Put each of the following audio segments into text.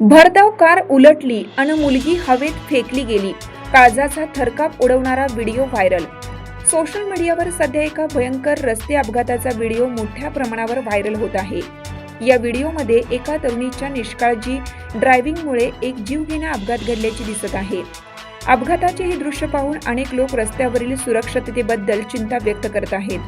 भरधाव कार उलटली आणि मुलगी हवेत फेकली गेली. काळजाचा थरकाप उडवणारा व्हिडिओ व्हायरल. सोशल मीडियावर सध्या एका भयंकर रस्ते अपघाताचा व्हिडिओ मोठ्या प्रमाणावर व्हायरल होत आहे. या व्हिडिओमध्ये एका तरुणीच्या निष्काळजी ड्रायव्हिंगमुळे एक जीवघेणा अपघात घडल्याचे दिसत आहे. अपघाताचे हे दृश्य पाहून अनेक लोक रस्त्यावरील सुरक्षिततेबद्दल चिंता व्यक्त करत आहेत.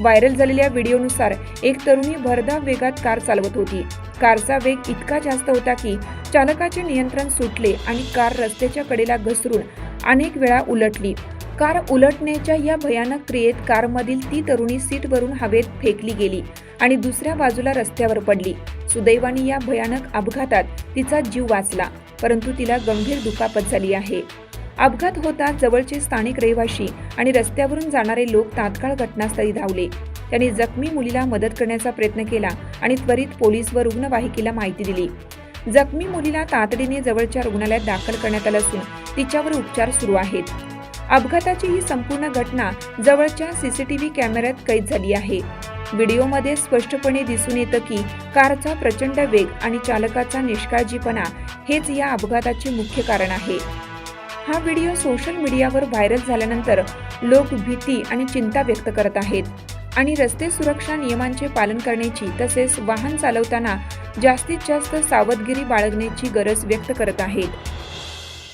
व्हायरल झालेल्या व्हिडिओनुसार एक तरुणी भरधाव वेगात कार चालवत होती. कारचा वेग इतका जास्त होता की चालकाचे नियंत्रण सुटले आणि कार रस्त्याच्या कडेला घसरून अनेक वेळा उलटली. कार उलटण्याच्या या भयानक क्रियेत कारमधील ती तरुणी सीटवरून हवेत फेकली गेली आणि दुसऱ्या बाजूला रस्त्यावर पडली. सुदैवाने या भयानक अपघातात तिचा जीव वाचला परंतु तिला गंभीर दुखापत झाली आहे. अपघात होताच जवळचे स्थानिक रहिवाशी आणि रस्त्यावरून जाणारे लोक तात्काळ घटनास्थळी धावले. त्यांनी जखमी मुलीला मदत करण्याचा प्रयत्न केला आणि त्वरित पोलीस व रुग्णवाहिकेला माहिती दिली. जखमी मुलीला तातडीने जवळच्या रुग्णालयात दाखल करण्यात आलं असून तिच्यावर उपचार सुरू आहेत. अपघाताची ही संपूर्ण घटना जवळच्या सीसीटीव्ही कॅमेऱ्यात कैद झाली आहे. व्हिडिओमध्ये स्पष्टपणे दिसून येतं की कारचा प्रचंड वेग आणि चालकाचा निष्काळजीपणा हेच या अपघाताचे मुख्य कारण आहे. हा व्हिडिओ सोशल मीडियावर व्हायरल झाल्यानंतर लोक भीती आणि चिंता व्यक्त करत आहेत. आणि रस्ते सुरक्षा नियमांचे पालन करण्याची तसेच वाहन चालवताना जास्तीत जास्त सावधगिरी बाळगण्याची गरज व्यक्त करत आहेत.